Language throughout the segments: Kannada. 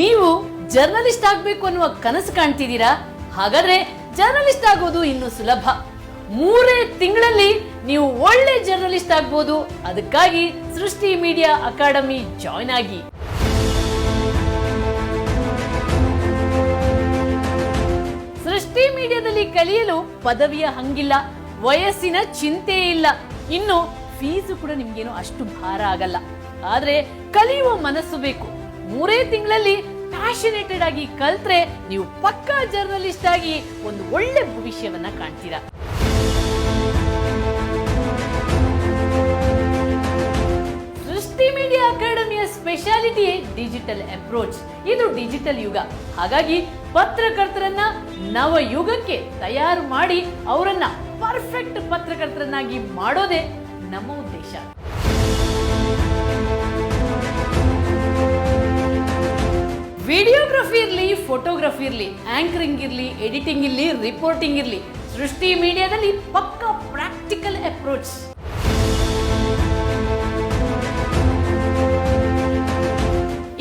ನೀವು ಜರ್ನಲಿಸ್ಟ್ ಆಗ್ಬೇಕು ಅನ್ನುವ ಕನಸು ಕಾಣ್ತಿದ್ದೀರಾ? ಹಾಗಾದ್ರೆ ಜರ್ನಲಿಸ್ಟ್ ಆಗೋದು ಇನ್ನು ಸುಲಭ. ಮೂರೇ ತಿಂಗಳಲ್ಲಿ ನೀವು ಒಳ್ಳೆ ಜರ್ನಲಿಸ್ಟ್ ಆಗ್ಬೋದು. ಅದಕ್ಕಾಗಿ ಸೃಷ್ಟಿ ಮೀಡಿಯಾ ಅಕಾಡೆಮಿ ಜಾಯ್ನ್ ಆಗಿ. ಸೃಷ್ಟಿ ಮೀಡಿಯಾದಲ್ಲಿ ಕಲಿಯಲು ಪದವಿಯ ಹಂಗಿಲ್ಲ, ವಯಸ್ಸಿನ ಚಿಂತೆ ಇಲ್ಲ. ಇನ್ನು ಫೀಸು ಕೂಡ ನಿಮ್ಗೇನು ಅಷ್ಟು ಭಾರ ಆಗಲ್ಲ. ಆದ್ರೆ ಕಲಿಯುವ ಮನಸ್ಸು ಬೇಕು. ಮೂರೇ ತಿಂಗಳಲ್ಲಿ ಪ್ಯಾಷನೇಟೆಡ್ ಆಗಿ ಕಲ್ತ್ರೆ ನೀವು ಪಕ್ಕಾ ಜರ್ನಲಿಸ್ಟ್ ಆಗಿ ಒಂದು ಒಳ್ಳೆ ಭವಿಷ್ಯವನ್ನ ಕಾಣ್ತೀರಾ. ಸೃಷ್ಟಿ ಮೀಡಿಯಾ ಅಕಾಡೆಮಿಯ ಸ್ಪೆಷಾಲಿಟಿ ಡಿಜಿಟಲ್ ಅಪ್ರೋಚ್ ಇದು ಡಿಜಿಟಲ್ ಯುಗ. ಹಾಗಾಗಿ ಪತ್ರಕರ್ತರನ್ನ ನವ ಯುಗಕ್ಕೆ ತಯಾರು ಮಾಡಿ ಅವರನ್ನ ಪರ್ಫೆಕ್ಟ್ ಪತ್ರಕರ್ತರನ್ನಾಗಿ ಮಾಡೋದೇ ನಮ್ಮ ಉದ್ದೇಶ. ವಿಡಿಯೋಗ್ರಫಿ ಇರಲಿ ಫೋಟೋಗ್ರಫಿ ಇರಲಿ ಆಂಕರಿಂಗ್ ಇರಲಿ ಎಡಿಟಿಂಗ್ ಇರಲಿ ರಿಪೋರ್ಟಿಂಗ್ ಇರಲಿ, ಸೃಷ್ಟಿ ಮೀಡಿಯಾದಲ್ಲಿ ಪಕ್ಕಾ ಪ್ರಾಕ್ಟಿಕಲ್ ಅಪ್ರೋಚ್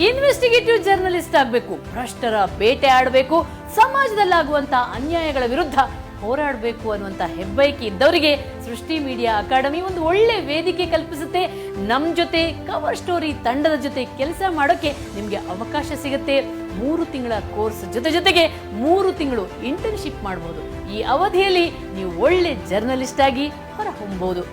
ಇನ್ವೆಸ್ಟಿಗೇಟಿವ್ ಜರ್ನಲಿಸ್ಟ್ ಆಗಬೇಕು, ಭ್ರಷ್ಟರ ಬೇಟೆ ಆಡಬೇಕು, ಸಮಾಜದಲ್ಲಾಗುವಂತ ಅನ್ಯಾಯಗಳ ವಿರುದ್ಧ ಹೋರಾಡಬೇಕು ಅನ್ನುವಂಥ ಹೆಬ್ಬಯಕೆ ಇದ್ದವರಿಗೆ ಸೃಷ್ಟಿ ಮೀಡಿಯಾ ಅಕಾಡೆಮಿ ಒಂದು ಒಳ್ಳೆ ವೇದಿಕೆ ಕಲ್ಪಿಸುತ್ತೆ. ನಮ್ಮ ಜೊತೆ ಕವರ್ ಸ್ಟೋರಿ ತಂಡದ ಜೊತೆ ಕೆಲಸ ಮಾಡೋಕ್ಕೆ ನಿಮಗೆ ಅವಕಾಶ ಸಿಗುತ್ತೆ. ಮೂರು ತಿಂಗಳ ಕೋರ್ಸ್ ಜೊತೆ ಜೊತೆಗೆ ಮೂರು ತಿಂಗಳು ಇಂಟರ್ನ್ಶಿಪ್ ಮಾಡಬಹುದು ಈ ಅವಧಿಯಲ್ಲಿ ನೀವು ಒಳ್ಳೆ ಜರ್ನಲಿಸ್ಟ್ ಆಗಿ ಹೊರಹೊಮ್ಮಬಹುದು.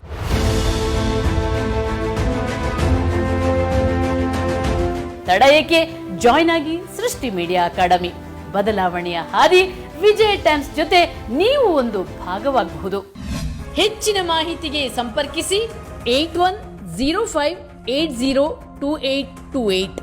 ತಡ ಏಕೆ? ಜಾಯ್ನ್ ಆಗಿ ಸೃಷ್ಟಿ ಮೀಡಿಯಾ ಅಕಾಡೆಮಿ. ಬದಲಾವಣೆಯ ಹಾದಿ ವಿಜಯ್ ಟೈಮ್ಸ್ ಜೊತೆ ನೀವು ಒಂದು ಭಾಗವಾಗಬಹುದು. ಹೆಚ್ಚಿನ ಮಾಹಿತಿಗೆ ಸಂಪರ್ಕಿಸಿ eight one zero five eight zero two eight two eight